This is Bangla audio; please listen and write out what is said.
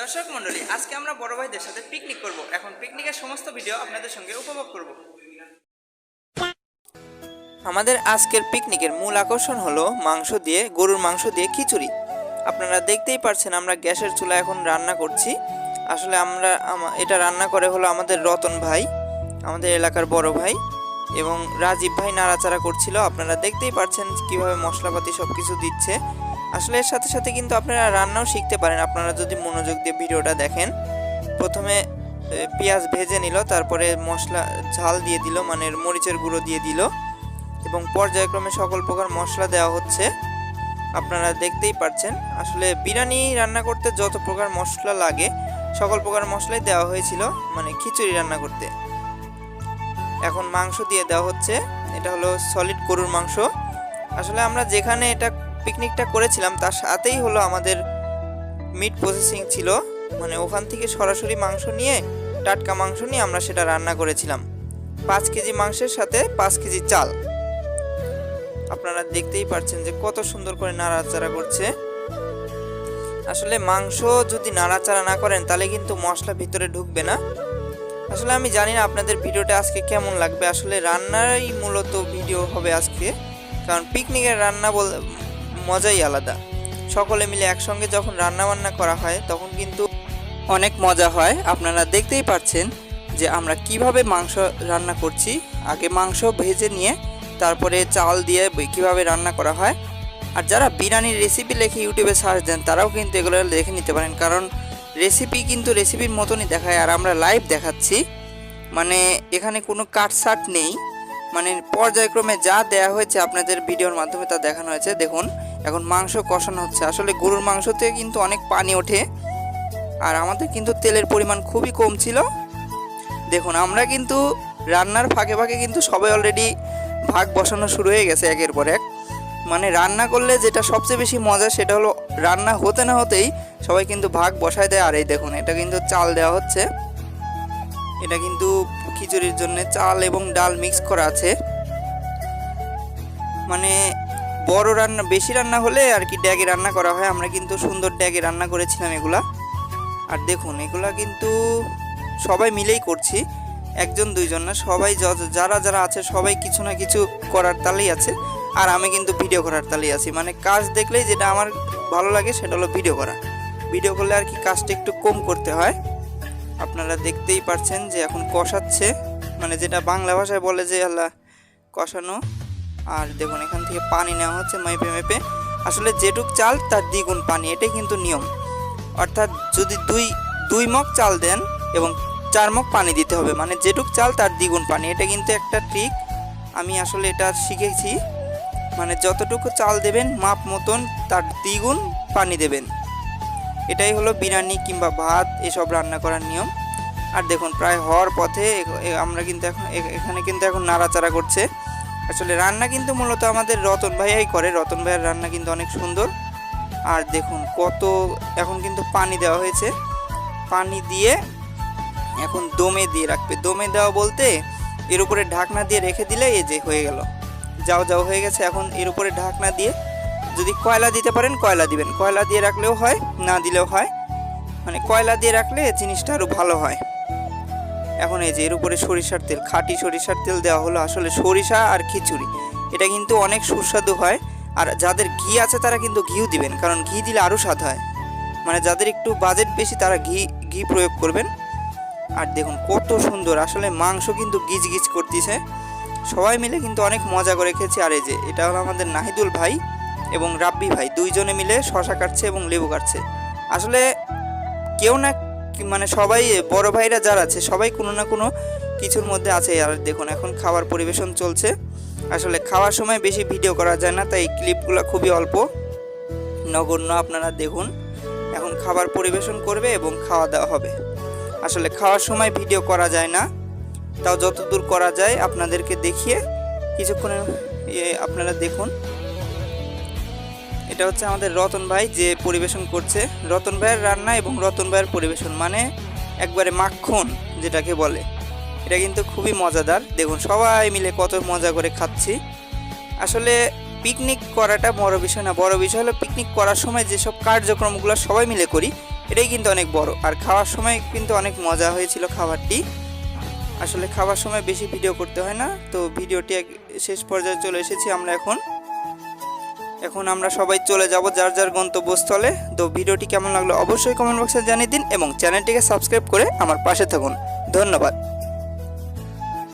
দর্শক মণ্ডলী, আজকে আমরা বড় ভাইদের সাথে পিকনিক করব। এখন পিকনিকের সমস্ত ভিডিও আপনাদের সঙ্গে উপভোগ করব। আমাদের আজকের পিকনিকের মূল আকর্ষণ হলো মাংস দিয়ে, গরুর মাংস দিয়ে খিচুড়ি। আপনারা দেখতেই পারছেন আমরা গ্যাসের চুলা এখন রান্না করছি। আসলে আমরা এটা রান্না করে হলো আমাদের রতন ভাই, আমাদের এলাকার বড় ভাই এবং রাজীব ভাই নাড়াচাড়া করছিল। আপনারা দেখতেই পারছেন কীভাবে মশলাপাতি সব কিছু দিচ্ছে। আসলে এর সাথে সাথে কিন্তু আপনারা রান্নাও শিখতে পারেন। আপনারা যদি মনোযোগ দিয়ে ভিডিওটা দেখেন, প্রথমে পেঁয়াজ ভেজে নিল, তারপরে মশলা, ঝাল দিয়ে দিল মানে মরিচের গুঁড়ো দিয়ে দিল এবং পর্যায়ক্রমে সকল প্রকার মশলা দেওয়া হচ্ছে। আপনারা দেখতেই পাচ্ছেন আসলে বিরিয়ানি রান্না করতে যত প্রকার মশলা লাগে, সকল প্রকার মশলাই দেওয়া হয়েছিল মানে খিচুড়ি রান্না করতে। এখন মাংস দিয়ে দেওয়া হচ্ছে, এটা হলো সলিড গরুর মাংস। আসলে আমরা যেখানে এটা পিকনিকটা করেছিলাম, তার সাথেই হলো আমাদের মিট প্রসেসিং ছিল। মানে ওখান থেকে সরাসরি মাংস নিয়ে, টাটকা মাংস নিয়ে আমরা সেটা রান্না করেছিলাম। পাঁচ কেজি মাংসের সাথে পাঁচ কেজি চাল। আপনারা দেখতেই পাচ্ছেন যে কত সুন্দর করে নাড়াচাড়া করছে। আসলে মাংস যদি নাড়াচাড়া না করেন, তাহলে কিন্তু মশলা ভিতরে ঢুকবে না। আসলে আমি জানি না আপনাদের ভিডিওটা আজকে কেমন লাগবে। আসলে রান্নারই মূলত ভিডিও হবে আজকে। কারণ পিকনিকের রান্না বল মজাই আলাদা। সকলে মিলে একসঙ্গে যখন রান্না বান্না করা হয়, তখন কিন্তু অনেক মজা হয়। আপনারা দেখতেই পাচ্ছেন যে আমরা কীভাবে মাংস রান্না করছি। আগে মাংস ভেজে নিয়ে, তারপরে চাল দিয়ে কীভাবে রান্না করা হয়। আর যারা বিরিয়ানির রেসিপি লেখে ইউটিউবে সার্চ দেন, তারাও কিন্তু এগুলো দেখে নিতে পারেন। কারণ রেসিপি কিন্তু রেসিপির মতনই দেখায়। আর আমরা লাইভ দেখাচ্ছি। মানে এখানে কোনো কাটসাট নেই। মানে পর্যায়ক্রমে যা দেয়া হয়েছে আপনাদের ভিডিওর মাধ্যমে তা দেখানো হয়েছে। দেখুন এখন মাংস কষানো হচ্ছে। আসলে গরুর মাংসতে কিন্তু অনেক পানি ওঠে। আর আমাদের কিন্তু তেলের পরিমাণ খুবই কম ছিল। দেখুন, আমরা কিন্তু রান্নার ফাঁকে ফাঁকে কিন্তু সবাই অলরেডি ভাগ বসানো শুরু হয়ে গেছে একের পর এক। মানে রান্না করলে যেটা সবচেয়ে বেশি মজা সেটা হলো রান্না হতে না হতেই সবাই কিন্তু ভাগ বসায় দেয়। আর এই দেখুন, এটা কিন্তু চাল দেওয়া হচ্ছে। এটা কিন্তু খিচুড়ির জন্য চাল এবং ডাল মিক্স করা আছে। মানে বড় রান্না, বেশি রান্না হলে আর কি ড্যাগে রান্না করা হয়। আমরা কিন্তু সুন্দর ড্যাগে রান্না করেছিলাম এগুলা। আর দেখুন, এগুলা কিন্তু সবাই মিলেই করছি। একজন, দুইজন না, সবাই যারা যারা আছে, সবাই কিছু না কিছু করার তালেই আছে। আর আমি কিন্তু ভিডিও করার তালেই আছি। মানে কাজ দেখলেই যেটা আমার ভালো লাগে, সেটা হলো ভিডিও করা। ভিডিও করলে আর কি কাজটা একটু কম করতে হয়। আপনারা দেখতেই পারছেন যে এখন কষাচ্ছে। মানে যেটা বাংলা ভাষায় বলে যে, আল্লাহ কষানো। আর দেখুন, এখান থেকে পানি নেওয়া হচ্ছে মেপে মেপে। আসলে যেটুক চাল, তার দ্বিগুণ পানি, এটাই কিন্তু নিয়ম। অর্থাৎ যদি দুই দুই মগ চাল দেন এবং চার মগ পানি দিতে হবে মানে যেটুক চাল, তার দ্বিগুণ পানি। এটা কিন্তু একটা ট্রিক আমি আসলে এটা শিখেছি। মানে যতটুকু চাল দেবেন, মাপ মতন তার দ্বিগুণ পানি দেবেন। এটাই হলো বিরিয়ানি কিংবা ভাত, এসব রান্না করার নিয়ম। আর দেখুন, প্রায় হওয়ার পথে আমরা কিন্তু এখন এখানে কিন্তু এখন নাড়াচাড়া করছে। আসলে রান্না কিন্তু মূলত আমাদের রতন ভাইয়াই করে। রতন ভাইয়ের রান্না কিন্তু অনেক সুন্দর। আর দেখুন কত, এখন কিন্তু পানি দেওয়া হয়েছে। পানি দিয়ে এখন দমে দিয়ে রাখবে। দমে দেওয়া বলতে এর উপরে ঢাকনা দিয়ে রেখে দিলে এই যে হয়ে গেল। যাও যাও হয়ে গেছে। এখন এর উপরে ঢাকনা দিয়ে যদি কয়লা দিতে পারেন, কয়লা দিবেন। কয়লা দিয়ে রাখলেও হয়, না দিলেও হয়। মানে কয়লা দিয়ে রাখলে জিনিসটা আরও ভালো হয়। এখন এই যে এর উপরে সরিষার তেল, খাঁটি সরিষার তেল দেওয়া হলো আসলে সরিষা আর খিচুড়ি। এটা কিন্তু অনেক সুস্বাদু হয়। আর যাদের ঘি আছে তারা কিন্তু ঘিও দিবেন, কারণ ঘি দিলে আরও স্বাদ হয়। মানে যাদের একটু বাজেট বেশি তারা ঘি ঘি প্রয়োগ করবেন। আর দেখুন কত সুন্দর, আসলে মাংস কিন্তু গিজ গিজ করতেছে। সবাই মিলে কিন্তু অনেক মজা করে খেয়েছি। আর এই যে এটা হলো আমাদের নাহিদুল ভাই এবং রাব্বি ভাই, দুইজনে মিলে শশা কাটছে এবং লেবু কাটছে। আসলে কেউ না মানে সবাই, বড় ভাইরা যারা আছে, সবাই কোনো না কোনো কিছুর মধ্যে আছে। আর দেখুন, এখন খাবার পরিবেশন চলছে। আসলে খাওয়ার সময় বেশি ভিডিও করা যায় না, তাই ক্লিপগুলো খুবই অল্প। নগণ্য আপনারা দেখুন, এখন খাবার পরিবেশন করবে এবং খাওয়া দাওয়া হবে। আসলে খাওয়ার সময় ভিডিও করা যায় না, তাও যতদূর করা যায় আপনাদেরকে দেখিয়ে, কিছুক্ষণের আপনারা দেখুন। এটা হচ্ছে আমাদের রতন ভাই যে পরিবেশন করছে। রতন ভাইয়ের রান্না এবং রতন ভাইয়ের পরিবেশন মানে একবারে মাখন, যেটাকে বলে। এটা কিন্তু খুবই মজাদার। দেখুন, সবাই মিলে কত মজা করে খাচ্ছি। আসলে পিকনিক করাটা বড় বিষয় না, বড় বিষয় হলো পিকনিক করার সময় যেসব কার্যক্রমগুলো সবাই মিলে করি, এটাই কিন্তু অনেক বড়। আর খাওয়ার সময় কিন্তু অনেক মজা হয়েছিল খাবারটি। আসলে খাওয়ার সময় বেশি ভিডিও করতে হয় না। তো ভিডিওটি শেষ পর্যায়ে চলে এসেছি আমরা এখন। এখন আমরা সবাই চলে যাব যার যার গন্তব্যস্থলে। তো ভিডিওটি কেমন লাগল অবশ্যই কমেন্ট বক্সে জানিয়ে দিন এবং চ্যানেলটিকে সাবস্ক্রাইব করে আমার পাশে থাকুন। ধন্যবাদ।